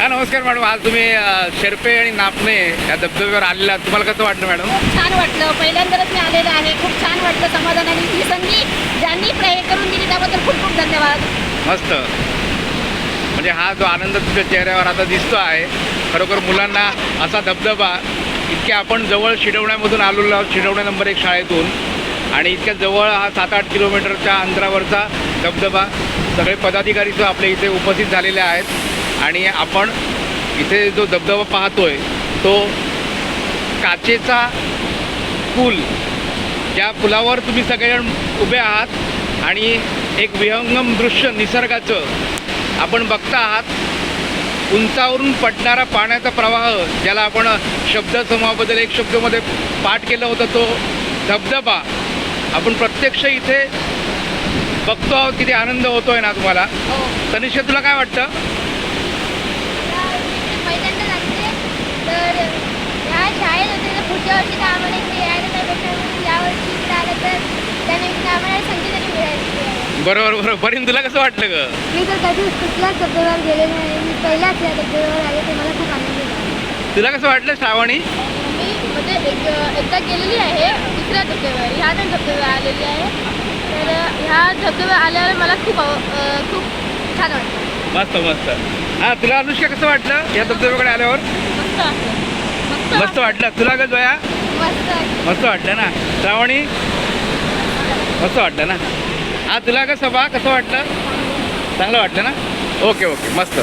हा नमस्कार मॅडम. आज तुम्ही शेरपे आणि नापणे या धबधब्यावर आलेला. तुम्हाला कसं वाटलं मॅडम? खूप छान वाटलं. पहिल्यांदाच मी आलेलं आहे. खूप छान वाटलं समाधानाने ही संधी ज्यांनी प्रय करून दिली त्याबद्दल खूप खूप धन्यवाद. मस्त. म्हणजे हा जो आनंद तुमच्या चेहऱ्यावर आता दिसतो आहे खरोखर मुलांना असा धबधबा इतक्या आपण जवळ शिडवण्यामधून आलेलो आहोत शिडवण्या नंबर एक शाळेतून. आणि इतक्या जवळ हा सात आठ किलोमीटरच्या अंतरावरचा धबधबा. सगळे पदाधिकारी जो आपल्या इथे उपस्थित झालेले आहेत. आणि आपण इथे जो धबधबा पाहतोय तो काचेचा पूल. ज्या पुलावर तुम्ही सगळेजण उभे आहात आणि एक विहंगम दृश्य निसर्गाचं आपण बघता आहात. उंचावरून पडणारा पाण्याचा प्रवाह ज्याला आपण शब्दसमूहाबद्दल एक शब्दमध्ये पाठ केलं होतं तो धबधबा. आपण प्रत्यक्ष इथे बघतो आहोत किती आनंद होतोय ना तुम्हाला. हो. तनिषा तुला काय वाटतं पहिल्यांदा लागते तर ह्या शाळेत होते तर पुढच्या वर्षी तर आम्हाला इथे यायला नाही भेटणार म्हणून यावर्षी इकडे आलं तर त्यानिमित्त आम्हाला संधी तरी मिळाली बरोबर बरोबर. बरीन तुला कसं वाटलं ग? मी तर कधीच कुठल्याच धबधब्यावर गेले नाही. मी पहिल्याच या धबधब्यावर आले ते मला खूप आनंद झाला. तुला कसं वाटलं श्रावणी? मी म्हणजे एक एकदा गेलेली आहे दुसऱ्या धबधब्यावर. ह्या नाही धबधब्यावर आलेली आहे. तर ह्या धबधब्यावर आल्यावर मला खूप आव- अं, खूप छान वाटतं मस्त मस्त. हां तुला अनुष्का कसं वाटलं या धबधब्याकडे आल्यावर? मस्त मस्त वाटलं. तुला ग जोया? मस्त वाटतं. मस्त वाटलं ना? श्रावणी? मस्त वाटलं ना? आज तुला कसं बा कसं वाटलं? चांगलं वाटलं ना? Okay okay. मस्त.